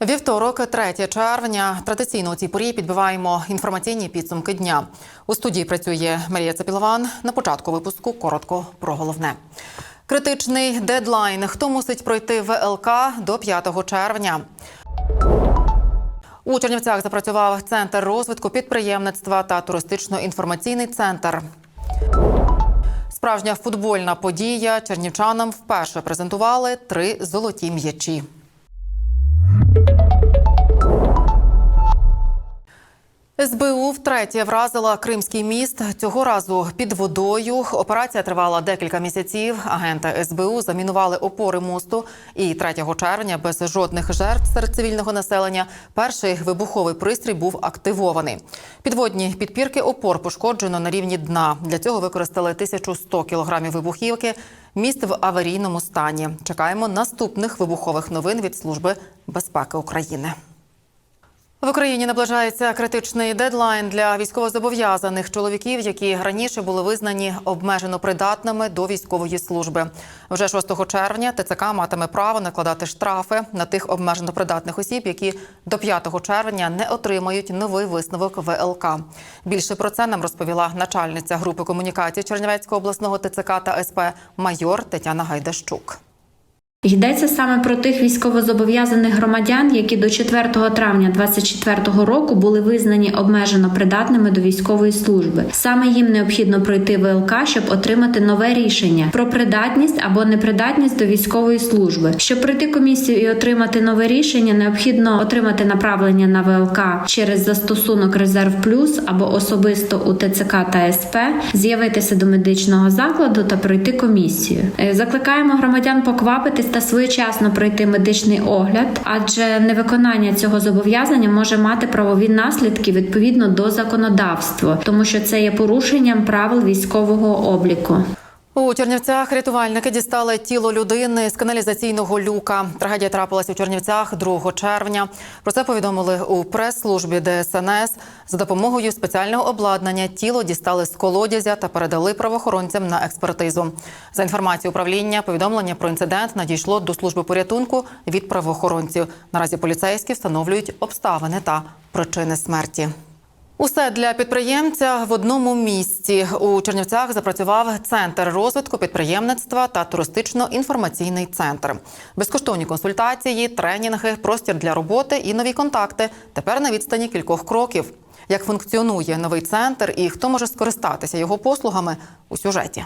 Вівторок, 3 червня. Традиційно у цій порі підбиваємо інформаційні підсумки дня. У студії працює Марія Цапілован. На початку випуску коротко про головне. Критичний дедлайн. Хто мусить пройти ВЛК до 5 червня? У Чернівцях запрацював центр розвитку підприємництва та туристично-інформаційний центр. Справжня футбольна подія чернівчанам вперше презентували три золоті м'ячі. СБУ втретє вразила Кримський міст. Цього разу під водою. Операція тривала декілька місяців. Агенти СБУ замінували опори мосту. І 3 червня без жодних жертв серед цивільного населення перший вибуховий пристрій був активований. Підводні підпірки опор пошкоджено на рівні дна. Для цього використали 1100 кілограмів вибухівки. Міст в аварійному стані. Чекаємо наступних вибухових новин від Служби безпеки України. В Україні наближається критичний дедлайн для військовозобов'язаних чоловіків, які раніше були визнані обмежено придатними до військової служби. Вже 6 червня ТЦК матиме право накладати штрафи на тих обмежено придатних осіб, які до 5 червня не отримають новий висновок ВЛК. Більше про це нам розповіла начальниця групи комунікації Чернівецького обласного ТЦК та СП майор Тетяна Гайдащук. Йдеться саме про тих військовозобов'язаних громадян, які до 4 травня 2024 року були визнані обмежено придатними до військової служби. Саме їм необхідно пройти ВЛК, щоб отримати нове рішення про придатність або непридатність до військової служби. Щоб пройти комісію і отримати нове рішення, необхідно отримати направлення на ВЛК через застосунок Резерв Плюс або особисто у ТЦК та СП, з'явитися до медичного закладу та пройти комісію. Е, Закликаємо громадян поквапитись та своєчасно пройти медичний огляд, адже невиконання цього зобов'язання може мати правові наслідки відповідно до законодавства, тому що це є порушенням правил військового обліку. У Чернівцях рятувальники дістали тіло людини з каналізаційного люка. Трагедія трапилась у Чернівцях 2 червня. Про це повідомили у прес-службі ДСНС. За допомогою спеціального обладнання тіло дістали з колодязя та передали правоохоронцям на експертизу. За інформацією управління, повідомлення про інцидент надійшло до служби порятунку від правоохоронців. Наразі поліцейські встановлюють обставини та причини смерті. Усе для підприємця в одному місці у Чернівцях запрацював центр розвитку підприємництва та туристично-інформаційний центр. Безкоштовні консультації, тренінги, простір для роботи і нові контакти. Тепер на відстані кількох кроків. Як функціонує новий центр і хто може скористатися його послугами у сюжеті.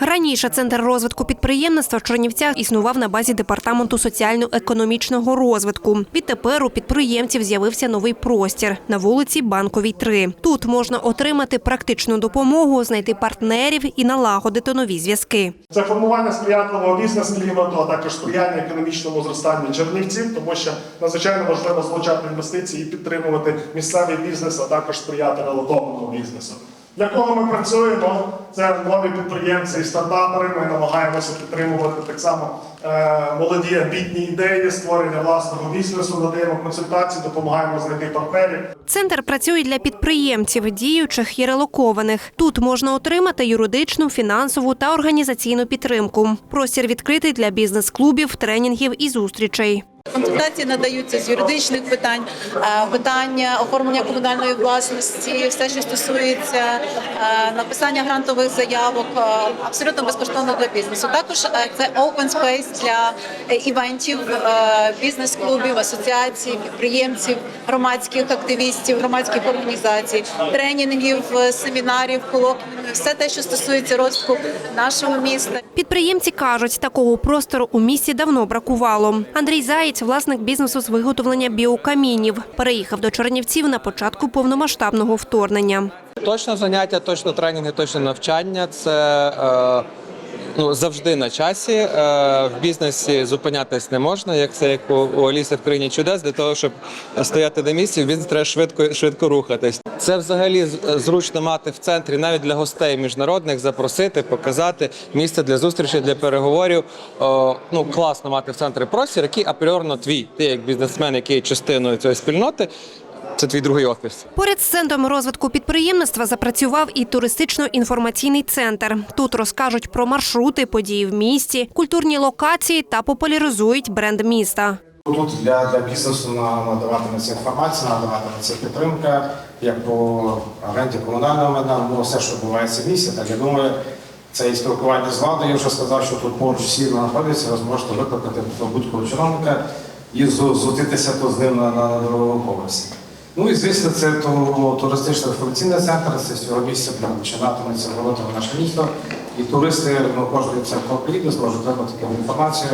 Раніше центр розвитку підприємництва в Чернівцях існував на базі департаменту соціально-економічного розвитку. Відтепер у підприємців з'явився новий простір на вулиці Банковій 3. Тут можна отримати практичну допомогу, знайти партнерів і налагодити нові зв'язки. Це формування сприятливого бізнес-клімату, а також сприяння економічному зростанню чернівців, тому що надзвичайно важливо залучати інвестиції і підтримувати місцевий бізнес, а також сприяти релокованому бізнесу. Для кого ми працюємо? Це нові підприємці і стартапери. Ми намагаємося підтримувати так само е, молоді амбітні ідеї, створення власного бізнесу, надаємо консультації, допомагаємо знайти партнерів. Центр працює для підприємців, діючих і релокованих. Тут можна отримати юридичну, фінансову та організаційну підтримку. Простір відкритий для бізнес-клубів, тренінгів і зустрічей. Консультації надаються з юридичних питань, е, питання оформлення комунальної власності, все, що стосується е, написання грантових заявок, е, абсолютно безкоштовно для бізнесу. Також це open space для івентів, бізнес-клубів, асоціацій, підприємців, громадських активістів, громадських організацій, тренінгів, семінарів, колоквіумів, все те, що стосується розвитку нашого міста. Підприємці кажуть, такого простору у місті давно бракувало. Андрій Заєць, власник бізнесу з виготовлення біокамінів, переїхав до Чернівців на початку повномасштабного вторгнення. Точно заняття, точно тренінги, точно навчання це е, ну, завжди на часі. Е, в бізнесі зупинятись не можна, як це як у, Аліси в країні чудес. Для того, щоб стояти на місці, в бізнесі треба швидко, швидко рухатись. Це взагалі зручно мати в центрі, навіть для гостей міжнародних, запросити, показати місце для зустрічі, для переговорів. Ну, класно мати в центрі простір, який апріорно твій. Ти як бізнесмен, який є частиною цієї спільноти. Це твій другий офіс. Поряд з центром розвитку підприємництва запрацював і туристично-інформаційний центр. Тут розкажуть про маршрути, події в місті, культурні локації та популяризують бренд міста. Тут для, для бізнесу на- надаватиметься інформація, надаватиметься підтримка, як по агенті комунального майна, ну все, що відбувається в місті. Так я думаю, це і спілкування з владою. Я вже сказав, що тут поруч всі знаходяться, ви зможете викликати будь-кого чиновника і зустрітися то з ним на, на, на другому поверсі. Ну і звісно, це то, туристичний інформаційний центр, це місця починатиметься робота в наше місто. І туристи, ну, кожен це приїде, зможе отримати таку інформацію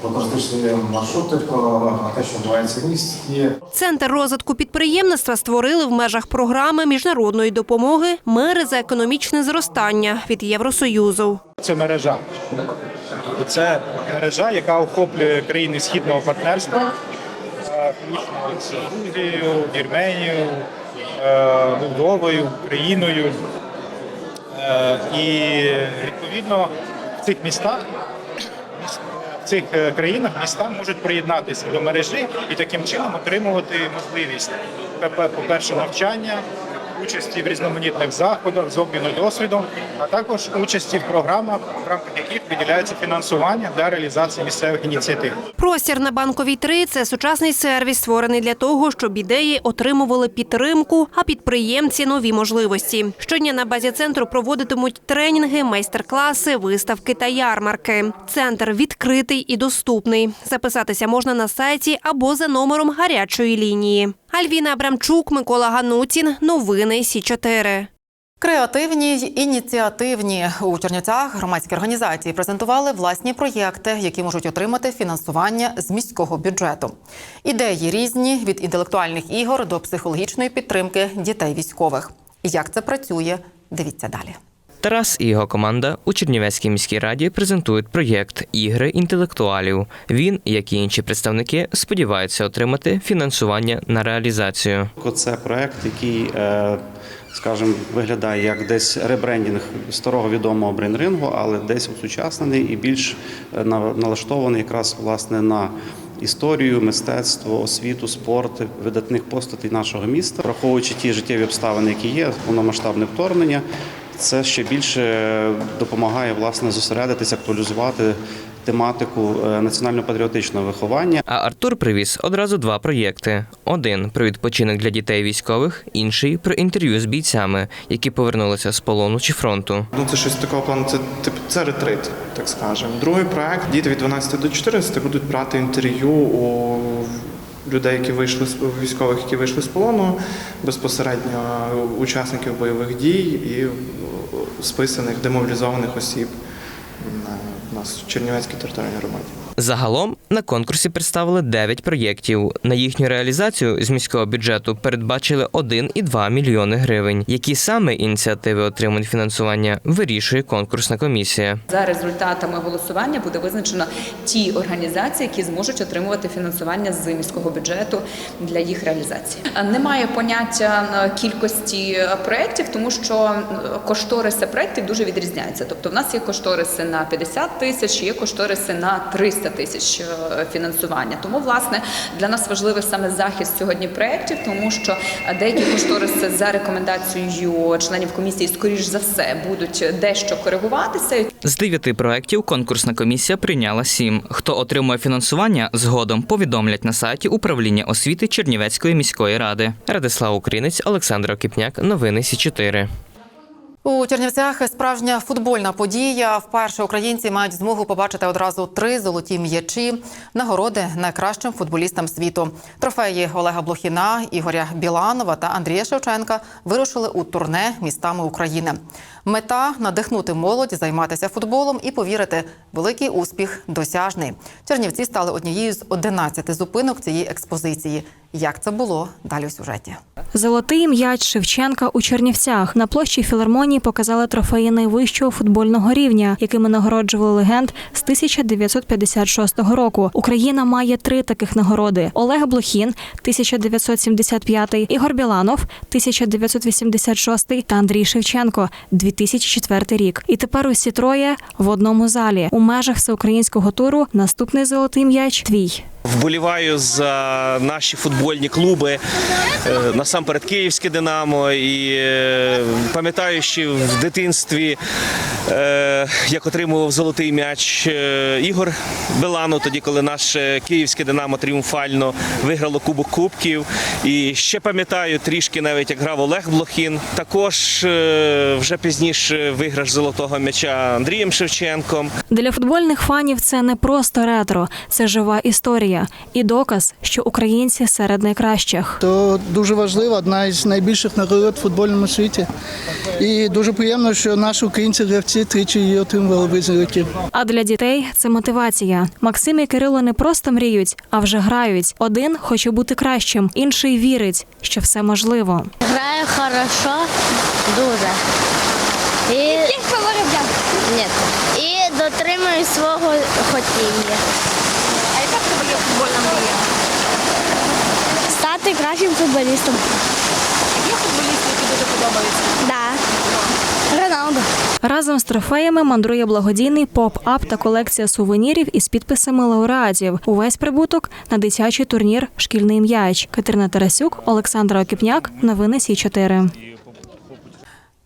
про туристичні маршрути, про те, що відбувається в місті. Центр розвитку підприємництва створили в межах програми міжнародної допомоги Мери за економічне зростання від Євросоюзу. Це мережа. Це мережа, яка охоплює країни східного партнерства, включно з Грузією, Вірменією, е, Молдовою, Україною. Е, І відповідно в цих містах. Цих е, країнах міста можуть приєднатися до мережі і таким чином отримувати можливість ПП, по-перше, навчання, участі в різноманітних заходах з обміну досвідом, а також участі в програмах, в рамках яких виділяється фінансування для реалізації місцевих ініціатив. Простір на банковій 3 – це сучасний сервіс, створений для того, щоб ідеї отримували підтримку, а підприємці нові можливості. Щодня на базі центру проводитимуть тренінги, майстер-класи, виставки та ярмарки. Центр відкритий і доступний. Записатися можна на сайті або за номером гарячої лінії. Альвіна Абрамчук, Микола Ганутін. Новини Сі 4 Креативні й ініціативні у Чернівцях громадські організації презентували власні проєкти, які можуть отримати фінансування з міського бюджету. Ідеї різні від інтелектуальних ігор до психологічної підтримки дітей військових. Як це працює? Дивіться далі. Тарас і його команда у Чернівецькій міській раді презентують проєкт Ігри інтелектуалів. Він, як і інші представники, сподівається отримати фінансування на реалізацію. Це проект, який, е, скажімо, виглядає як десь ребрендінг старого відомого брейнрингу, але десь осучаснений і більш е, налаштований якраз власне на історію, мистецтво, освіту, спорт видатних постатей нашого міста, враховуючи ті життєві обставини, які є, повномасштабне вторгнення. Це ще більше допомагає власне зосередитися, актуалізувати тематику е, національно-патріотичного виховання. А Артур привіз одразу два проєкти: один про відпочинок для дітей військових, інший про інтерв'ю з бійцями, які повернулися з полону чи фронту. Ну, це щось такого плану, це тип це ретрит, так скажемо. Другий проект діти від 12 до 14 будуть брати інтерв'ю у людей, які вийшли з військових, які вийшли з полону, безпосередньо учасників бойових дій і списаних демобілізованих осіб в нас в Чернівецькій територіальній громаді. Загалом на конкурсі представили 9 проєктів. На їхню реалізацію з міського бюджету передбачили 1,2 мільйони гривень. Які саме ініціативи отримують фінансування, вирішує конкурсна комісія. За результатами голосування буде визначено ті організації, які зможуть отримувати фінансування з міського бюджету для їх реалізації. Немає поняття е, кількості е, проєктів, тому що е, кошториси проєктів дуже відрізняються. Тобто, в нас є кошториси на 50 тисяч, є кошториси на 300 тисяч е, фінансування. Тому, власне, для нас важливий саме захист сьогодні проєктів, тому що деякі кошториси за рекомендацією членів комісії, скоріш за все, будуть дещо коригуватися. З дев'яти проєктів конкурсна комісія прийняла сім. Хто отримує фінансування, згодом повідомлять на сайті управління освіти Чернівецької міської ради. Радислав Українець, Олександр Окіпняк. Новини Сі 4 У Чернівцях справжня футбольна подія. Вперше українці мають змогу побачити одразу три золоті м'ячі, нагороди найкращим футболістам світу. Трофеї Олега Блохіна, Ігоря Біланова та Андрія Шевченка вирушили у турне містами України. Мета надихнути молодь, займатися футболом і повірити, великий успіх досяжний. Чернівці стали однією з 11 зупинок цієї експозиції. Як це було далі у сюжеті? Золотий м'яч Шевченка у Чернівцях на площі філармонії показали трофеї найвищого футбольного рівня, якими нагороджували легенд з 1956 року. Україна має три таких нагороди: Олег Блохін 1975, Ігор Біланов 1986 та Андрій Шевченко 2004 рік. І тепер усі троє в одному залі у межах всеукраїнського туру. Наступний золотий м'яч твій. Вболіваю за наші футбольні клуби, е, насамперед Київське Динамо. І е, пам'ятаю, що в дитинстві, е, як отримував золотий м'яч Ігор Белану, тоді, коли наше Київське Динамо тріумфально виграло Кубок Кубків. І ще пам'ятаю трішки навіть як грав Олег Блохін. Також вже пізніше виграш золотого м'яча Андрієм Шевченком. Для футбольних фанів це не просто ретро, це жива історія і доказ, що українці серед найкращих. То дуже важливо, одна із найбільших нагород в футбольному світі. І дуже приємно, що наші українці гравці тричі її отримували визірки. А для дітей це мотивація. Максим і Кирило не просто мріють, а вже грають. Один хоче бути кращим, інший вірить, що все можливо. Граю хорошо, дуже. І... Ні. І дотримую свого хотіння. А яка в тебе є футбольна мрія? Стати кращим футболістом. Є футболісти, які дуже подобаються? Да. Роналду. Разом з трофеями мандрує благодійний поп-ап та колекція сувенірів із підписами лауреатів. Увесь прибуток на дитячий турнір Шкільний м'яч. Катерина Тарасюк, Олександра Окіпняк. Новини Сі 4